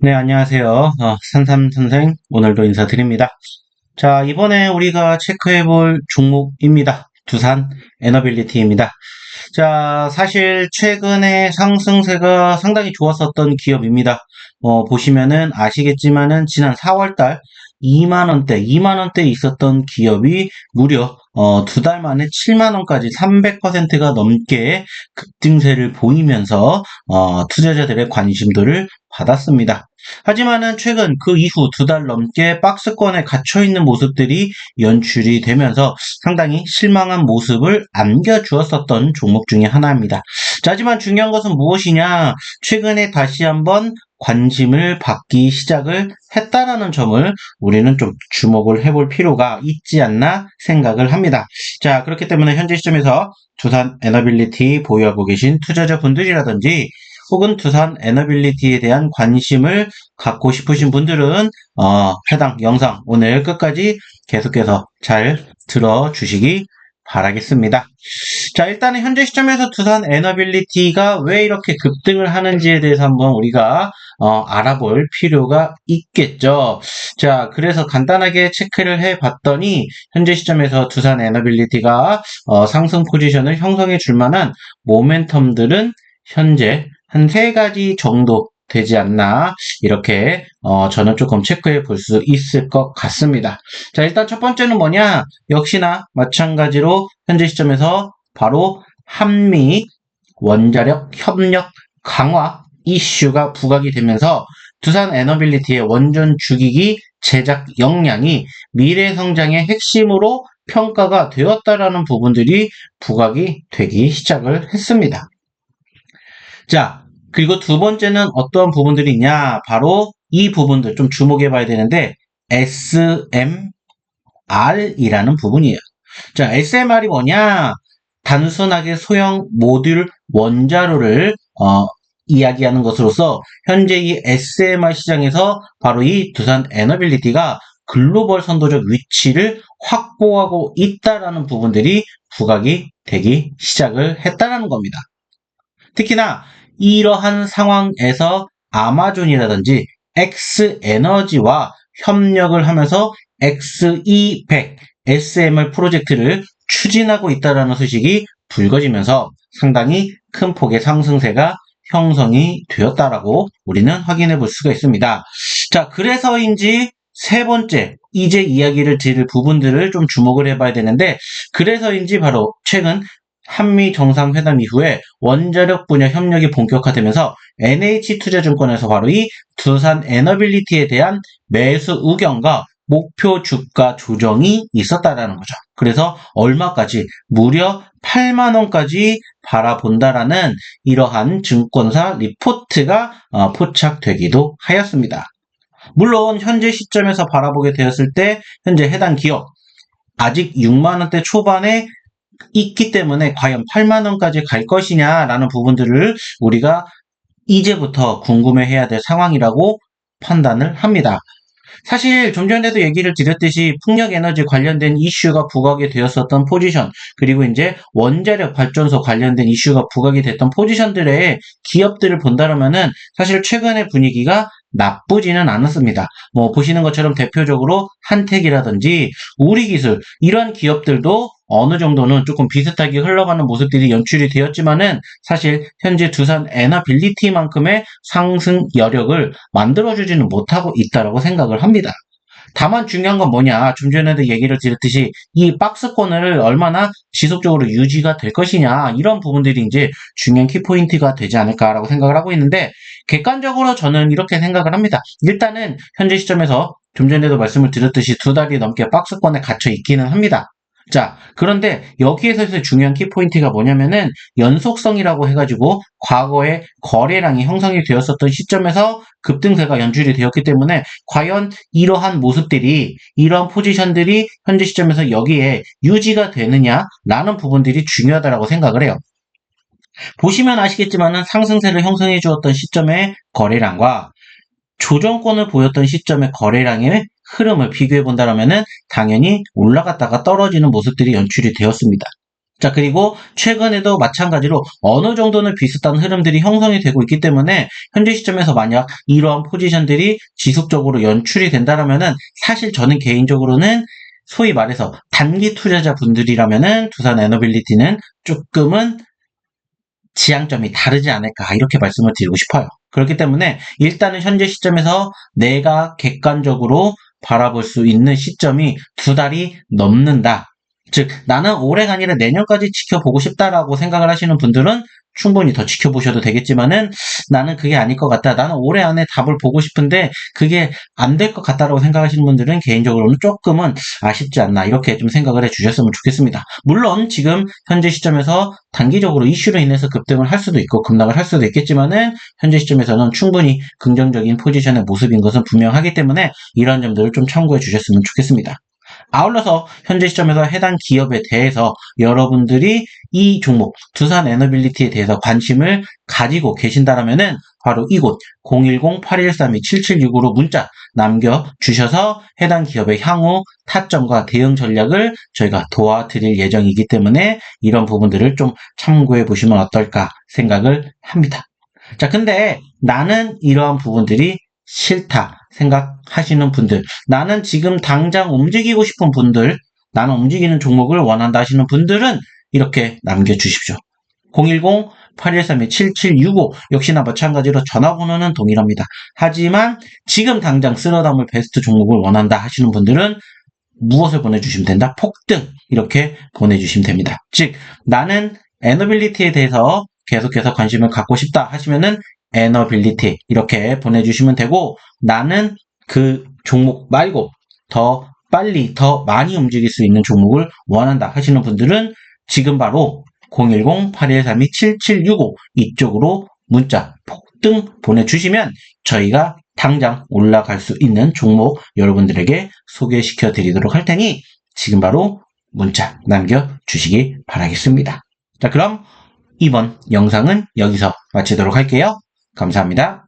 네, 안녕하세요. 어, 산삼 선생 오늘도 인사드립니다. 자, 이번에 우리가 체크해 볼 종목입니다. 두산 에너빌리티입니다. 자, 사실 최근에 상승세가 상당히 좋았었던 기업입니다. 어, 보시면은 아시겠지만은 지난 4월달 2만원대, 2만원대 있었던 기업이 무려 어, 두 달 만에 7만원까지 300%가 넘게 급등세를 보이면서 어, 투자자들의 관심도를 받았습니다. 하지만은 최근 그 이후 두 달 넘게 박스권에 갇혀 있는 모습들이 연출이 되면서 상당히 실망한 모습을 안겨주었었던 종목 중에 하나입니다. 자, 하지만 중요한 것은 무엇이냐? 최근에 다시 한번 관심을 받기 시작을 했다라는 점을 우리는 좀 주목을 해볼 필요가 있지 않나 생각을 합니다. 자, 그렇기 때문에 현재 시점에서 두산 에너빌리티 보유하고 계신 투자자분들이라든지 혹은 두산 에너빌리티에 대한 관심을 갖고 싶으신 분들은 어, 해당 영상 오늘 끝까지 계속해서 잘 들어주시기 바라겠습니다. 자, 일단은 현재 시점에서 두산 에너빌리티가 왜 이렇게 급등을 하는지에 대해서 한번 우리가 어, 알아볼 필요가 있겠죠. 자, 그래서 간단하게 체크를 해 봤더니 현재 시점에서 두산 에너빌리티가 어, 상승 포지션을 형성해 줄 만한 모멘텀들은 현재 한 세 가지 정도 되지 않나 이렇게 어, 저는 조금 체크해 볼 수 있을 것 같습니다. 자 일단 첫 번째는 뭐냐 역시나 마찬가지로 현재 시점에서 바로 한미 원자력 협력 강화 이슈가 부각이 되면서 두산 에너빌리티의 원전 주기기 제작 역량이 미래 성장의 핵심으로 평가가 되었다라는 부분들이 부각이 되기 시작을 했습니다. 자, 그리고 두 번째는 어떤 부분들이 있냐? 바로 이 부분들 좀 주목해 봐야 되는데 SMR이라는 부분이에요. 자, SMR이 뭐냐? 단순하게 소형 모듈 원자로를 어, 이야기하는 것으로서 현재 이 SMR 시장에서 바로 이 두산 에너빌리티가 글로벌 선도적 위치를 확보하고 있다라는 부분들이 부각이 되기 시작을 했다라는 겁니다. 특히나 이러한 상황에서 아마존이라든지 X에너지와 협력을 하면서 XE100 SMR 프로젝트를 추진하고 있다는 소식이 불거지면서 상당히 큰 폭의 상승세가 형성이 되었다라고 우리는 확인해 볼 수가 있습니다. 자, 그래서인지 세 번째, 이제 이야기를 드릴 부분들을 좀 주목을 해봐야 되는데, 그래서인지 바로 최근 한미 정상회담 이후에 원자력 분야 협력이 본격화되면서 NH투자증권에서 바로 이 두산 에너빌리티에 대한 매수 의견과 목표 주가 조정이 있었다라는 거죠. 그래서 얼마까지 무려 8만 원까지 바라본다라는 이러한 증권사 리포트가 어, 포착되기도 하였습니다. 물론 현재 시점에서 바라보게 되었을 때 현재 해당 기업 아직 6만 원대 초반에 있기 때문에 과연 8만 원까지 갈 것이냐라는 부분들을 우리가 이제부터 궁금해해야 될 상황이라고 판단을 합니다. 사실 좀 전에도 얘기를 드렸듯이 풍력 에너지 관련된 이슈가 부각이 되었었던 포지션 그리고 이제 원자력 발전소 관련된 이슈가 부각이 됐던 포지션들의 기업들을 본다면은 사실 최근의 분위기가 나쁘지는 않았습니다. 뭐 보시는 것처럼 대표적으로 한택이라든지 우리기술 이런 기업들도 어느 정도는 조금 비슷하게 흘러가는 모습들이 연출이 되었지만은 사실 현재 두산 에너빌리티만큼의 상승 여력을 만들어주지는 못하고 있다라고 생각을 합니다. 다만 중요한 건 뭐냐 좀 전에도 얘기를 드렸듯이 이 박스권을 얼마나 지속적으로 유지가 될 것이냐 이런 부분들이 이제 중요한 키포인트가 되지 않을까라고 생각을 하고 있는데 객관적으로 저는 이렇게 생각을 합니다. 일단은 현재 시점에서 좀 전에도 말씀을 드렸듯이 두 달이 넘게 박스권에 갇혀 있기는 합니다. 자, 그런데 여기에서 중요한 키포인트가 뭐냐면은 연속성이라고 해가지고 과거에 거래량이 형성이 되었었던 시점에서 급등세가 연출이 되었기 때문에 과연 이러한 모습들이 이러한 포지션들이 현재 시점에서 여기에 유지가 되느냐라는 부분들이 중요하다고 생각을 해요. 보시면 아시겠지만 상승세를 형성해 주었던 시점의 거래량과 조정권을 보였던 시점의 거래량의 흐름을 비교해 본다면 당연히 올라갔다가 떨어지는 모습들이 연출이 되었습니다. 자, 그리고 최근에도 마찬가지로 어느 정도는 비슷한 흐름들이 형성이 되고 있기 때문에 현재 시점에서 만약 이러한 포지션들이 지속적으로 연출이 된다라면은 사실 저는 개인적으로는 소위 말해서 단기 투자자 분들이라면은 두산 에너빌리티는 조금은 지향점이 다르지 않을까 이렇게 말씀을 드리고 싶어요. 그렇기 때문에 일단은 현재 시점에서 내가 객관적으로 바라볼 수 있는 시점이 두 달이 넘는다. 즉 나는 올해가 아니라 내년까지 지켜보고 싶다라고 생각을 하시는 분들은 충분히 더 지켜보셔도 되겠지만은 나는 그게 아닐 것 같다. 나는 올해 안에 답을 보고 싶은데 그게 안 될 것 같다라고 생각하시는 분들은 개인적으로는 조금은 아쉽지 않나 이렇게 좀 생각을 해 주셨으면 좋겠습니다. 물론 지금 현재 시점에서 단기적으로 이슈로 인해서 급등을 할 수도 있고 급락을 할 수도 있겠지만은 현재 시점에서는 충분히 긍정적인 포지션의 모습인 것은 분명하기 때문에 이런 점들을 좀 참고해 주셨으면 좋겠습니다. 아울러서 현재 시점에서 해당 기업에 대해서 여러분들이 이 종목 두산 에너빌리티에 대해서 관심을 가지고 계신다라면은 바로 이곳 010-8132-7765로 문자 남겨주셔서 해당 기업의 향후 타점과 대응 전략을 저희가 도와드릴 예정이기 때문에 이런 부분들을 좀 참고해 보시면 어떨까 생각을 합니다. 자, 근데 나는 이러한 부분들이 싫다 생각하시는 분들, 나는 지금 당장 움직이고 싶은 분들, 나는 움직이는 종목을 원한다 하시는 분들은 이렇게 남겨주십시오. 010-8132-7765 역시나 마찬가지로 전화번호는 동일합니다. 하지만 지금 당장 쓸어담을 베스트 종목을 원한다 하시는 분들은 무엇을 보내주시면 된다? 폭등 이렇게 보내주시면 됩니다. 즉 나는 에너빌리티에 대해서 계속해서 관심을 갖고 싶다 하시면은 에너빌리티 이렇게 보내주시면 되고 나는 그 종목 말고 더 빨리 더 많이 움직일 수 있는 종목을 원한다 하시는 분들은 지금 바로 010-8132-7765 이쪽으로 문자 폭등 보내주시면 저희가 당장 올라갈 수 있는 종목 여러분들에게 소개시켜 드리도록 할 테니 지금 바로 문자 남겨주시기 바라겠습니다. 자, 그럼 이번 영상은 여기서 마치도록 할게요. 감사합니다.